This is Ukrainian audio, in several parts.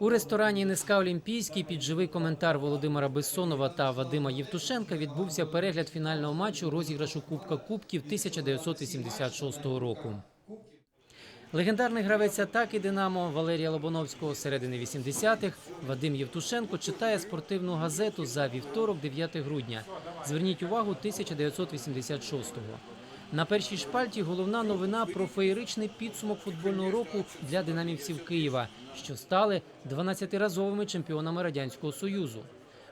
У ресторані НСК Олімпійський під живий коментар Володимира Бессонова та Вадима Євтушенка відбувся перегляд фінального матчу розіграшу Кубка Кубків 1986 року. Легендарний гравець атаки Динамо Валерія Лобановського середини 80-х Вадим Євтушенко читає спортивну газету за вівторок, 9 грудня. Зверніть увагу 1986-го. На першій шпальті головна новина про феєричний підсумок футбольного року для динамівців Києва, що стали 12-разовими чемпіонами радянського союзу.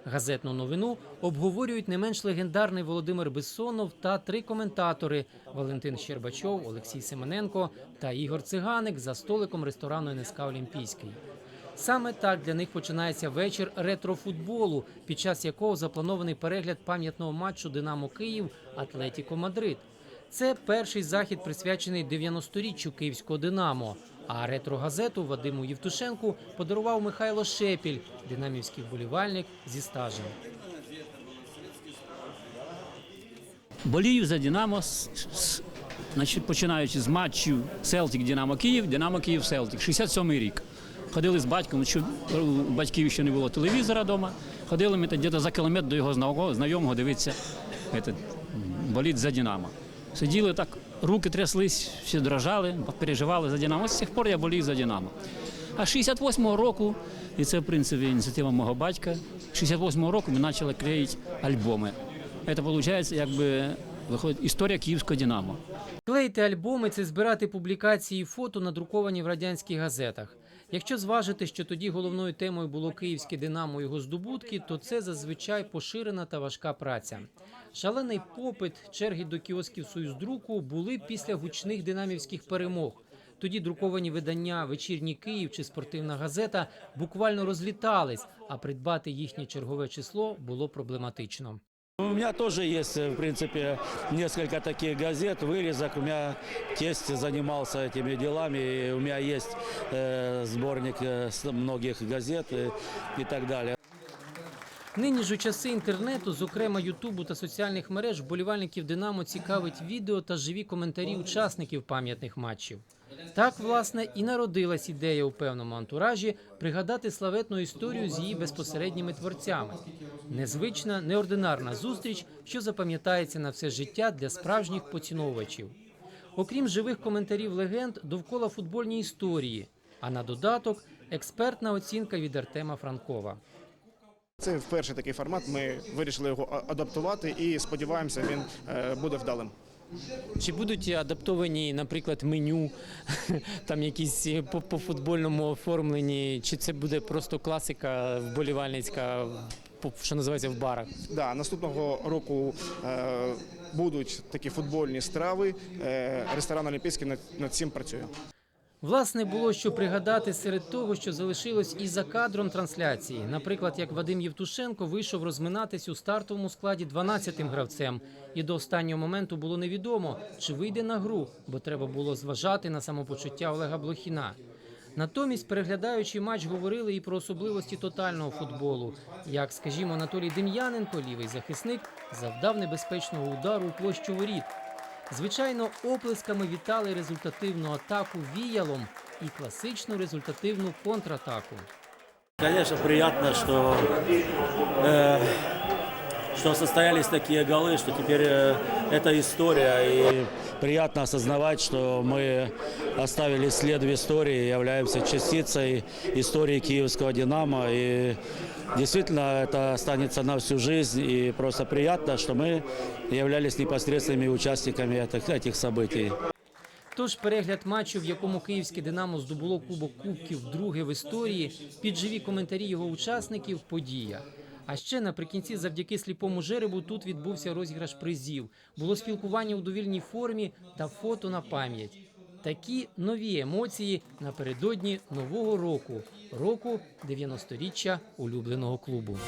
Газетну новину обговорюють не менш легендарний Володимир Бессонов та три коментатори: Валентин Щербачов, Олексій Семененко та Ігор Циганик за столиком ресторану НСК Олімпійський. Саме так для них починається вечір ретрофутболу, під час якого запланований перегляд пам'ятного матчу Динамо Київ Атлетіко Мадрид. Це перший захід, присвячений 90-річчю київського Динамо. А ретрогазету Вадиму Євтушенку подарував Михайло Шепіль, динамівський вболівальник зі стажем. Болію за Динамо, починаючи з матчів Селтик Динамо Київ, Динамо Київ Селтик, 67-й рік. Ходили з батьком, що у батьків ще не було телевізора вдома. Ходили ми десь за кілометр до його знайомого, дивитися этот, боліть за Динамо. Сиділи так, руки тряслись, всі дрожали, переживали за Динамо. З цих пор я болів за Динамо. А 68-го року, і це в принципі ініціатива мого батька, 68-го року ми почали клеїти альбоми. Це виходить, якби виходить історія київського Динамо. Клеїти альбоми це збирати публікації і фото, надруковані в радянських газетах. Якщо зважити, що тоді головною темою було київське Динамо його здобутки, то це зазвичай поширена та важка праця. Шалений попит, черги до кіосків Союздруку були після гучних динамівських перемог. Тоді друковані видання Вечірній Київ чи спортивна газета буквально розлітались, а придбати їхнє чергове число було проблематично. У меня тоже есть, в принципе, несколько таких газет, вырезок. У меня тесть занимался этими делами. И у меня есть э, сборник э, с многих газет и, и так далее. Нині ж у часи інтернету, зокрема Ютубу та соціальних мереж, вболівальників Динамо цікавить відео та живі коментарі учасників пам'ятних матчів. Так, власне, і народилась ідея у певному антуражі пригадати славетну історію з її безпосередніми творцями. Незвична, неординарна зустріч, що запам'ятається на все життя для справжніх поціновувачів. Окрім живих коментарів легенд, довкола футбольні історії, а на додаток експертна оцінка від Артема Франкова. Це вперше такий формат. Ми вирішили його адаптувати і сподіваємося, він е, буде вдалим. Чи будуть адаптовані, наприклад, меню, там якісь по, по футбольному оформленні, чи це буде просто класика вболівальницька, що називається в барах? Да, наступного року е, будуть такі футбольні страви. Е, ресторан Олімпійський над, над цим працює. Власне, було що пригадати серед того, що залишилось і за кадром трансляції. Наприклад, як Вадим Євтушенко вийшов розминатись у стартовому складі 12-тим гравцем, і до останнього моменту було невідомо, чи вийде на гру, бо треба було зважати на самопочуття Олега Блохіна. Натомість, переглядаючи матч, говорили і про особливості тотального футболу. Як, скажімо, Анатолій Дем'яненко, лівий захисник, завдав небезпечного удару у площу воріт. Звичайно, оплесками вітали результативну атаку віялом і класичну результативну контратаку. Конечно, приятно, что, э, что состоялись такие голы, что теперь э, это история. И приятно осознавать, что мы оставили след в истории, являемся частицей истории киевского «Динамо». И действительно это останется на всю жизнь. И просто приятно, что мы являлись непосредственными участниками этих, этих событий. Тож перегляд матчу, в якому київське Динамо здобуло Кубок Кубків вдруге в історії, під живі коментарі його учасників подія. А ще наприкінці, завдяки сліпому жеребу, тут відбувся розіграш призів. Було спілкування у довільній формі та фото на пам'ять. Такі нові емоції напередодні нового року, року 90-річчя улюбленого клубу.